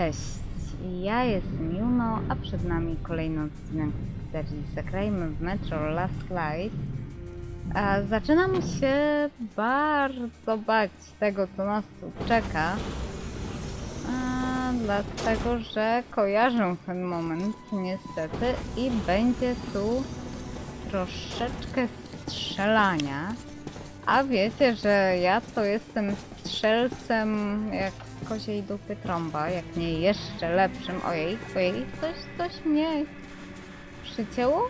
Cześć, ja jestem Juno, a przed nami kolejny odcinek z serii Zagrajmy w Metro Last Light. Zaczynam się bardzo bać tego, co nas tu czeka. A, dlatego, że kojarzę ten moment niestety i będzie tu troszeczkę strzelania. A wiecie, że ja to jestem strzelcem jak koziej dupy trąba, jak nie jeszcze lepszym. Ojej, ojej, coś, coś mnie przycięło?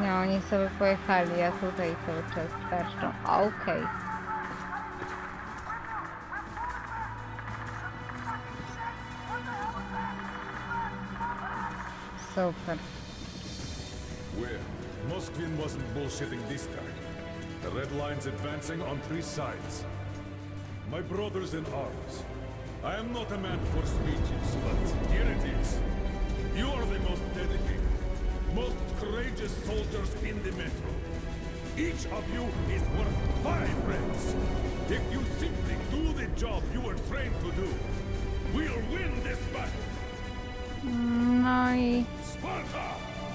Nie, oni sobie pojechali, ja tutaj cały czas tarczą. Okej. Super. Well, Moskvin wasn't bullshitting this time. The red line's advancing on three sides. My brothers in arms, I am not a man for speeches, but here it is. You are the most dedicated, most courageous soldiers in the Metro. Each of you is worth five. If you simply do the job you were trained to do, we'll win this battle. No i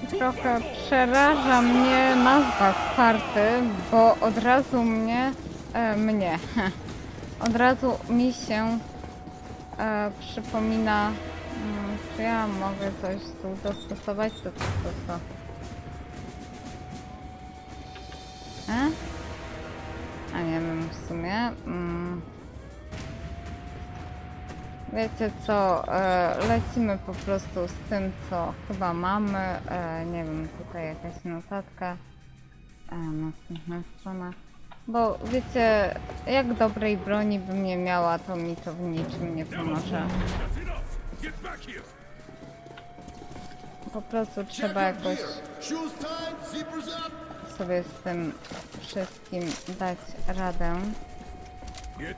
trochę przeraża mnie nazwa Sparty, bo od razu mnie, e, mnie, od razu mi się e, przypomina, mm, czy ja mogę coś tu dostosować, to to, to, to. E? A nie wiem w sumie. Mm. Wiecie co, e, lecimy po prostu z tym, co chyba mamy. E, nie wiem, tutaj jakaś notatka. E, następna strona. Bo wiecie, jak dobrej broni bym nie miała, to mi to w niczym nie pomoże. Po prostu trzeba jakoś sobie z tym wszystkim dać radę.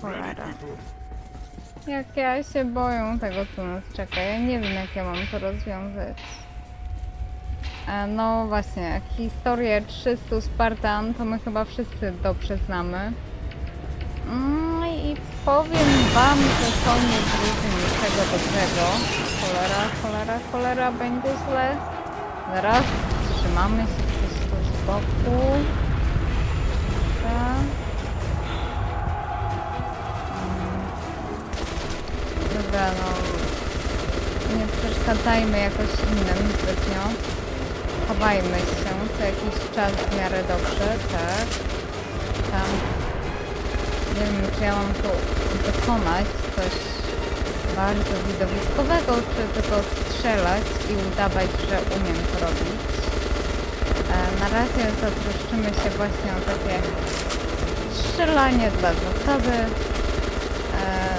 Cholera. Jak ja się boję tego, co nas czeka. Ja nie wiem, jak ja mam to rozwiązać. E, No właśnie, historię 300 Spartan to my chyba wszyscy dobrze znamy. Mm, I powiem wam, że to nie wróży niczego dobrego. Cholera, cholera, cholera, będzie źle. Zaraz trzymamy się tu z boku. Dobra, no nie przeszkadzajmy jakoś innym zbytnio. Chowajmy się co jakiś czas w miarę dobrze, tak. Tam. Nie wiem, czy ja mam tu dokonać coś bardzo widowiskowego, czy tylko strzelać i udawać, że umiem to robić. E, na razie zatroszczymy się właśnie o takie strzelanie dla zasady. E,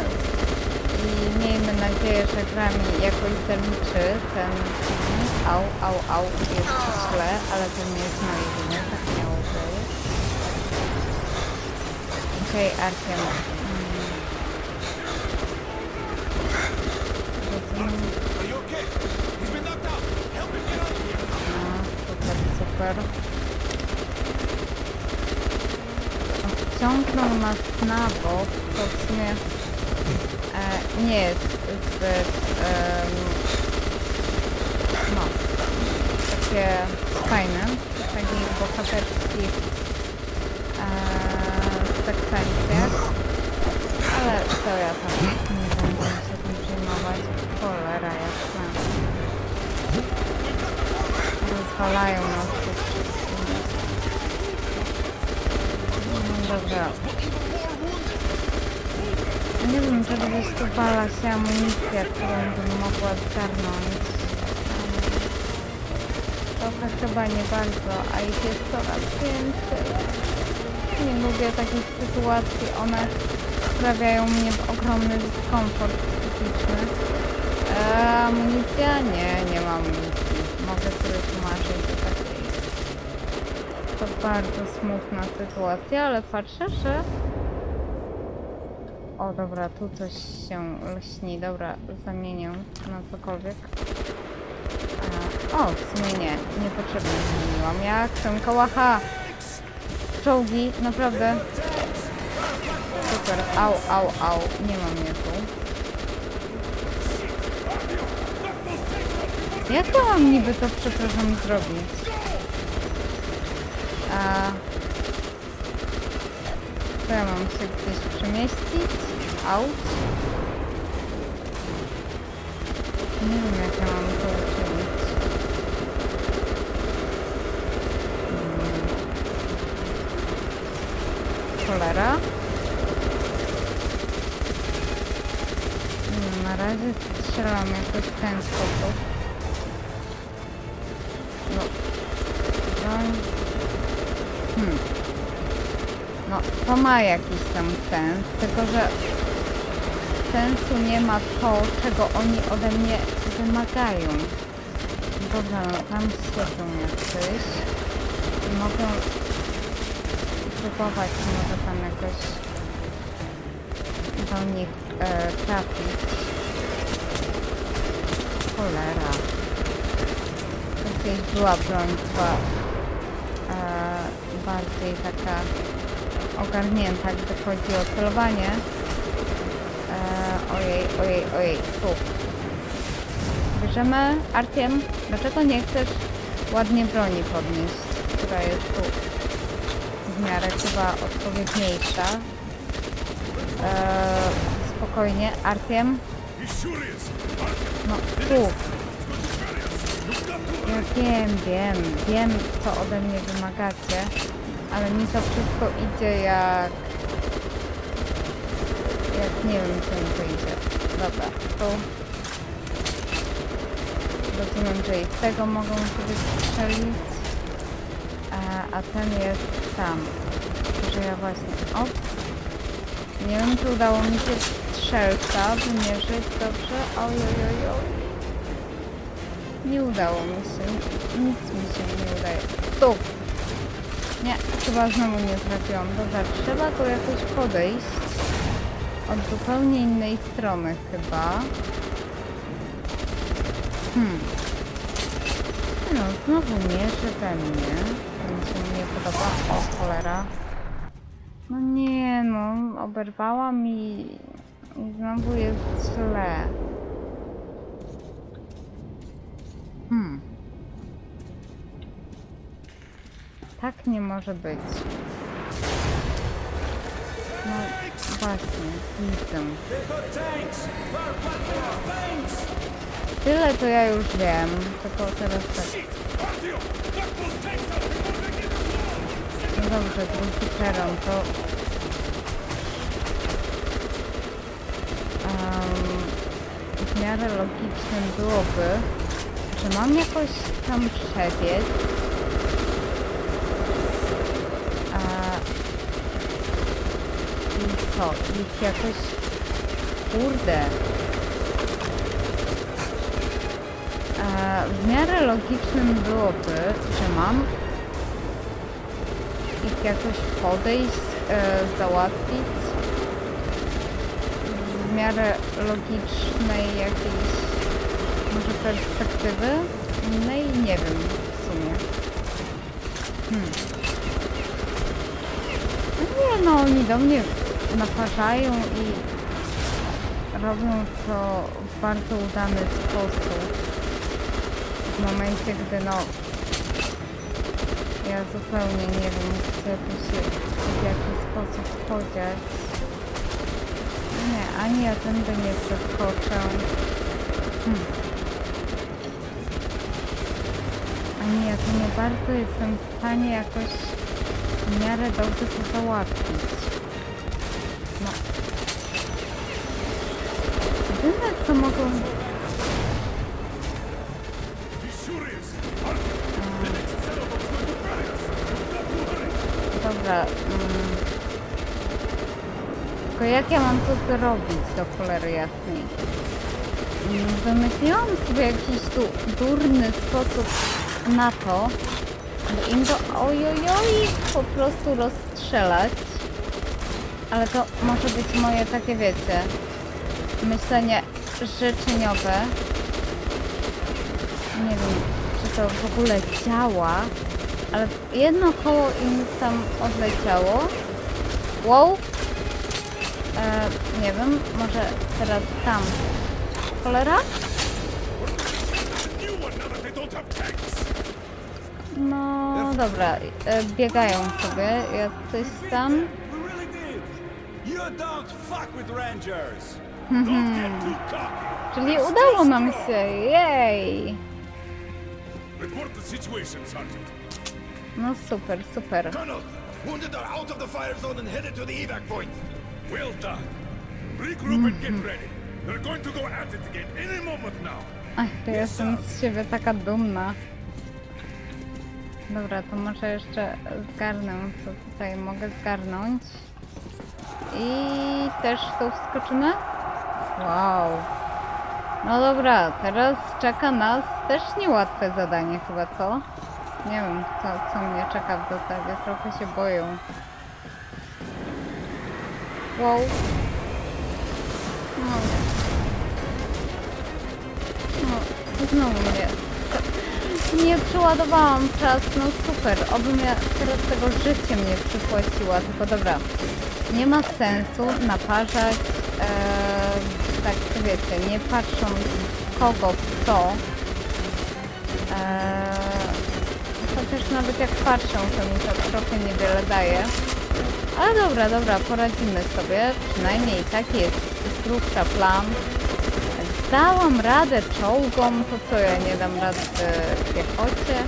i miejmy nadzieję, że gra mi jakoś zaliczy ten film. Au, au, au, jest źle, ale to nie jest moje winy, tak miało być. Okej, okay, Arkiem. Here. Super, super. Wciągnął nas na bok, to w sumie e, nie jest zbyt em, no, takie fajne takich bohaterskich e, sekwencjach, ale to ja tam nie będę się tym przejmować. Cholera jasna. Rozwalają nas tu wszystkich. No dobra. Nie wiem, tu wala się amunicja, którą bym mogła zgarnąć. Trochę chyba nie bardzo, a ich jest coraz więcej. Nie lubię takich sytuacji, one sprawiają mnie ogromny dyskomfort psychiczny. Eee, amunicja? Nie, nie mam amunicji. Mogę sobie tłumaczyć do takiej. To bardzo smutna sytuacja, ale patrzę, że o, dobra, tu coś się lśni. Dobra, zamienię na cokolwiek. E, o, w sumie nie. Niepotrzebnie zmieniłam. Ja chcę kałacha! Czołgi, naprawdę. Super. Au, au, au. Nie mam mnie tu. Jak to mam niby to, przepraszam, zrobić? A... To ja mam się gdzieś przemieścić? Out? Nie wiem, jak ja mam to uczynić. Cholera. Nie, na razie strzelam jakoś ten sposób. No. Hmm. No, to ma jakiś tam sens, tylko że sensu nie ma to, czego oni ode mnie wymagają. Dobra, no tam siedzą jacyś. Mogę próbować może tam jakoś do nich e, trafić. Cholera. Gdzieś była broń, była e, bardziej taka ogarnięta, gdy chodzi o celowanie. Ojej, ojej, ojej, tu. Bierzemy Artiem. Dlaczego nie chcesz ładnie broni podnieść, która jest tu w miarę chyba odpowiedniejsza? E, spokojnie, Artiem. No, tu. Ja wiem, wiem, wiem, co ode mnie wymagacie, ale mi to wszystko idzie jak... Nie wiem, co mi to idzie. Dobra, tu. Rozumiem, że i tego mogą sobie strzelić. A, a ten jest tam. Że ja właśnie... O! Nie wiem, czy udało mi się strzelca wymierzyć dobrze. Oj, oj, oj, oj. Nie udało mi się. Nic mi się nie udaje. Tu! Nie, chyba znowu nie trafiłam. Dobra, trzeba tu jakoś podejść. Od zupełnie innej strony chyba. Hmm. No, znowu mierzy we mnie. To mi się nie podoba. O, cholera. No nie no, oberwała mi i znowu jest źle. Hmm. Tak nie może być. No właśnie, widzę. Tyle to ja już wiem, tylko teraz tak. No dobrze, drugi peron to... em, w miarę logicznym byłoby, że mam jakoś tam przebiec. A, I co? Ich jakoś... Kurde. A, w miarę logicznym byłoby, że mam ich jakoś podejść, e, załatwić w miarę logicznej jakiejś może perspektywy innej, nie wiem w sumie. Hmm. No Nie no, oni do mnie naparzają i robią to w bardzo udany sposób. W momencie, gdy no ja zupełnie nie wiem, gdzie tu się, w jaki sposób podziać. Nie, ani ja tędy nie przeskoczę. Hmm. Ani ja tu nie bardzo jestem w stanie jakoś w miarę dobrze to załatwić. Hurry! Dobra. Mm. Tylko jak ja mam to zrobić do cholery jasnej? Mm, Wymyśliłam sobie jakiś tu durny sposób na to, by im to ojojoj po prostu rozstrzelać. Ale to może być moje takie, wiecie, myślenie życzeniowe. Nie wiem, czy to w ogóle działa, ale jedno koło im tam odleciało. Wow. E, nie wiem, może teraz tam. Cholera? No dobra, e, biegają sobie tam. We really did. You don't fuck with rangers. Cocky. Czyli udało nam się, jej! No super, super. Colonel, wounded are out of the fire zone and headed to the evac point. Well done. Regroup and get ready. They're going to go at it again any moment now. Ach, to jestem z siebie taka dumna. Dobra, to może jeszcze zgarnę, co tutaj mogę zgarnąć. I też tu wskoczymy? Wow. No dobra, teraz czeka nas też niełatwe zadanie chyba, co? Nie wiem, co, co mnie czeka w zasadzie, trochę się boję. Wow. No. No, znowu mnie. Nie przeładowałam czas, no super. Obym ja teraz tego życie mnie przypłaciła, tylko dobra. Nie ma sensu naparzać, e, tak wiecie, nie patrząc kogo, co. E, chociaż nawet jak patrzą, to mi to trochę niewiele daje. Ale dobra, dobra, poradzimy sobie. Przynajmniej taki jest grubsza plan. Dałam radę czołgom, to co ja nie dam rady piechocie?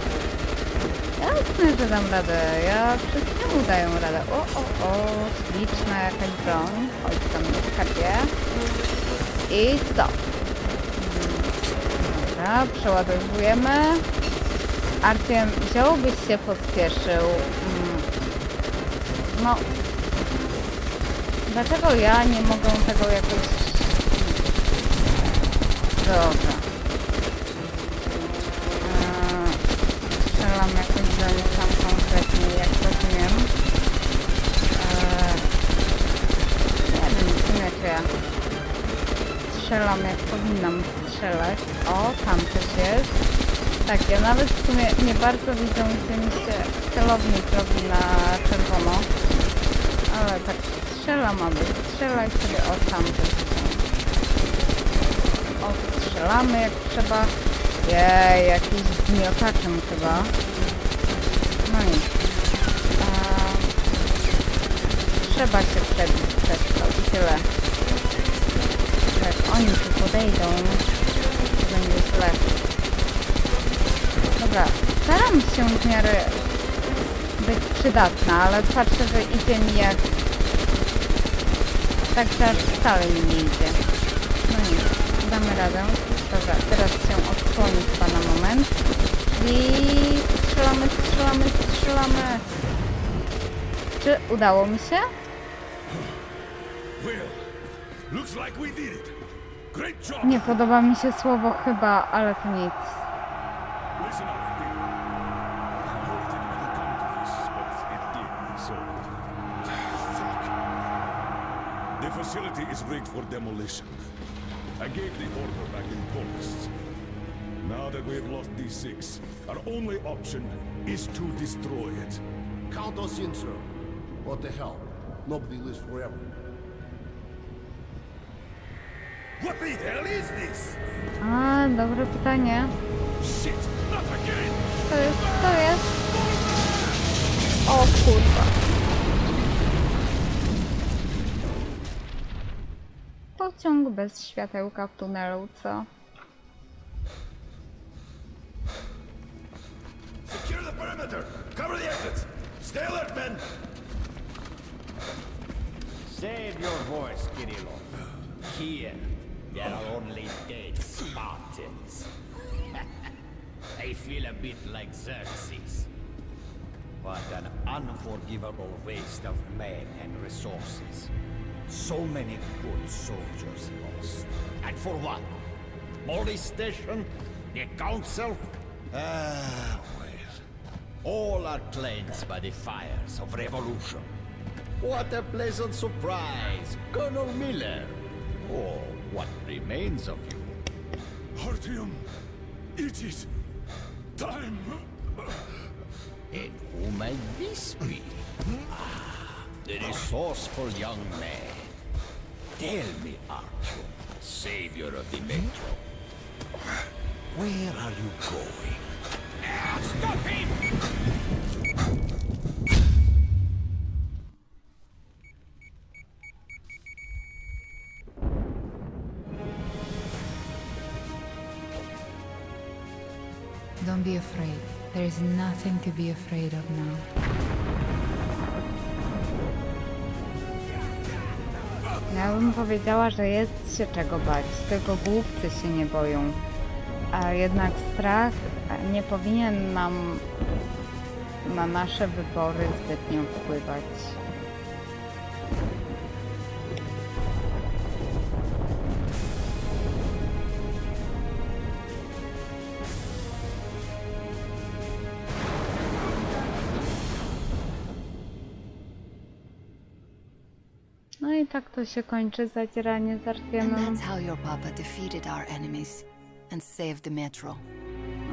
Jasne, że dam radę. Ja wszystkiemu daję radę. O, o, o, śliczna jakaś broń. Chodź tam na skarbie. I co? Dobra, przeładowujemy. Artem, wziąłbyś się pospieszył. Mm, No. Dlaczego ja nie mogę tego jakoś... Dobra. Eee, Strzelam jakoś do tam konkretnie, jak rozumiem. Eee, nie wiem, czy ja strzelam jak powinnam strzelać. O, tam też jest. Tak, ja nawet w sumie nie bardzo widzę, gdzie mi się celownik robi na czerwono. Ale tak strzelam, aby strzelać sobie o tamte. O, strzelamy jak trzeba. Jej, jakiś zmiotaczem chyba. No nic. A, trzeba się przebić przez to tyle. Jak oni tu podejdą, to będzie źle. Dobra, staram się w miarę być przydatna, ale patrzę, że idzie mi jak... Tak, że aż wcale mi nie idzie. No nic, damy radę. Dobra, teraz się odsłonić pana moment. I strzelamy, strzelamy, strzelamy. Czy udało mi się? Nie podoba mi się słowo chyba, ale to nic. Listen up, kid. I hoped it wouldn't come to this, but it did, so... Fuck. The facility is rigged for demolition. I gave the order back in Polsk. Now that we have lost D6, our only option is to destroy it. Count us in, sir. What the hell? Nobody lives forever. What the hell is this? A, dobre pytanie. Shit, not again! To jest, to jest. O kurwa. Pociąg bez światełka w tunelu, co? Secure the perimeter. Cover the exits. Stay alert, men. Save your voice, Kirillov. Here, there are only dead Spartans. I feel a bit like Xerxes. What an unforgivable waste of men and resources. So many good soldiers lost. And for what? Police station? The council? Ah, well. All are cleansed by the fires of revolution. What a pleasant surprise, Colonel Miller. Or what remains of you. Artyom, it is time. And who may this be? Ah, the resourceful young man. Tell me, Artyom, savior of the Metro. Where are you going? Stop him! Afraid. There is nothing to be afraid of now. Ja bym powiedziała, że jest się czego bać, tylko głupcy się nie boją. A jednak strach nie powinien nam na nasze wybory zbytnio wpływać. I tak to się kończy zacieranie z And Arkieną. that's how your papa defeated our enemies and saved the metro.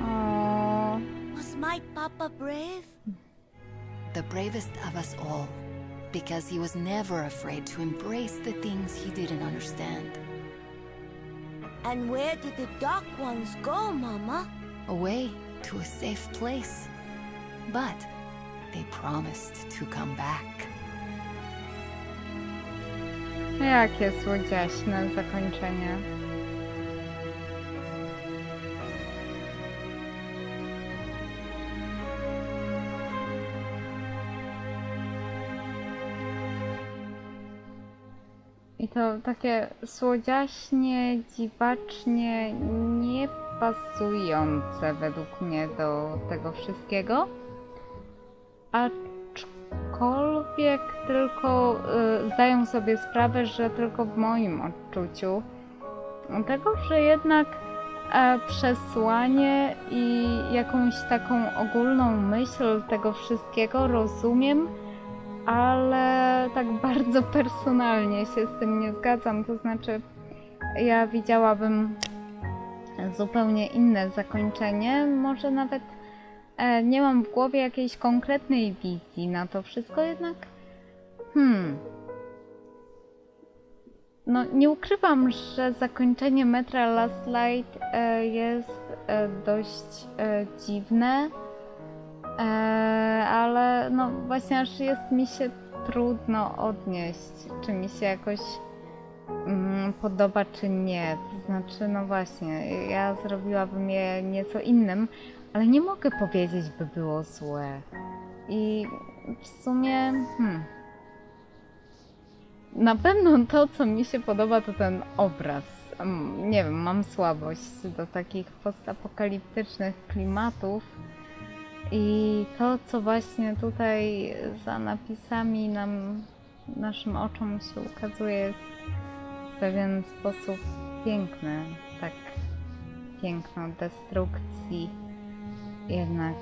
O, Was my papa brave? The bravest of us all. Because he was never afraid to embrace the things he didn't understand. And where did the dark ones go, Mama? Away to a safe place. But they promised to come back. Jakie słodziaśne zakończenie. I to takie słodziaśnie, dziwacznie, niepasujące według mnie do tego wszystkiego. Aczkolwiek tylko y, sobie sprawę, że tylko w moim odczuciu tego, że jednak e, przesłanie i jakąś taką ogólną myśl tego wszystkiego rozumiem, ale tak bardzo personalnie się z tym nie zgadzam. To znaczy, ja widziałabym zupełnie inne zakończenie, może nawet nie mam w głowie jakiejś konkretnej wizji na to wszystko, jednak hmm. No, nie ukrywam, że zakończenie metra Last Light e, jest e, dość e, dziwne, e, ale no właśnie aż jest mi się trudno odnieść, czy mi się jakoś mm, podoba, czy nie. To znaczy, no właśnie, ja zrobiłabym je nieco innym, ale nie mogę powiedzieć, by było złe. I w sumie, hmm. Na pewno to, co mi się podoba, to ten obraz. Mm, Nie wiem, mam słabość do takich postapokaliptycznych klimatów. I to, co właśnie tutaj za napisami nam, naszym oczom się ukazuje, jest w pewien sposób piękny. Tak piękno destrukcji, jednak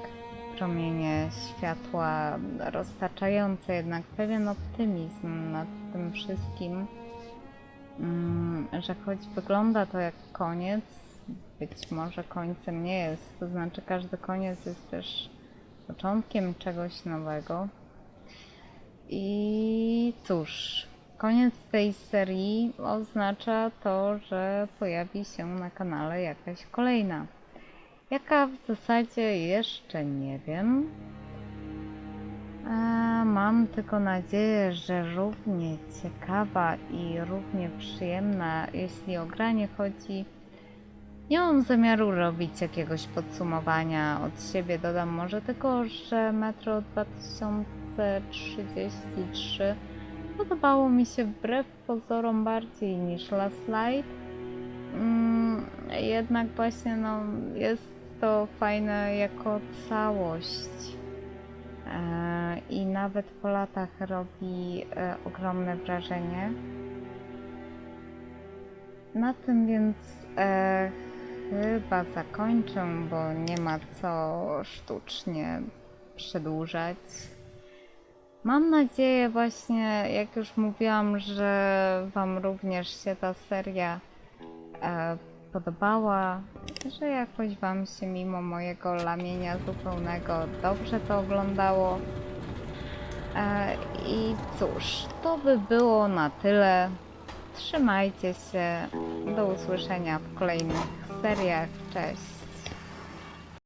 promienie światła roztaczające jednak pewien optymizm nad tym wszystkim, mm, że choć wygląda to jak koniec, być może końcem nie jest, to znaczy każdy koniec jest też początkiem czegoś nowego. I cóż, koniec tej serii oznacza to, że pojawi się na kanale jakaś kolejna. Jaka w zasadzie jeszcze nie wiem. A mam tylko nadzieję, że równie ciekawa i równie przyjemna, jeśli o granie chodzi. Nie mam zamiaru robić jakiegoś podsumowania od siebie. Dodam może tylko, że Metro 2033 podobało mi się wbrew pozorom bardziej niż Last Light. Mm, jednak właśnie no, jest to fajne jako całość. E, I nawet po latach robi e, ogromne wrażenie. Na tym więc e, chyba zakończę, bo nie ma co sztucznie przedłużać. Mam nadzieję właśnie, jak już mówiłam, że Wam również się ta seria podobała, że jakoś Wam się mimo mojego lamienia zupełnego dobrze to oglądało. E, I cóż, to by było na tyle. Trzymajcie się. Do usłyszenia w kolejnych seriach. Cześć.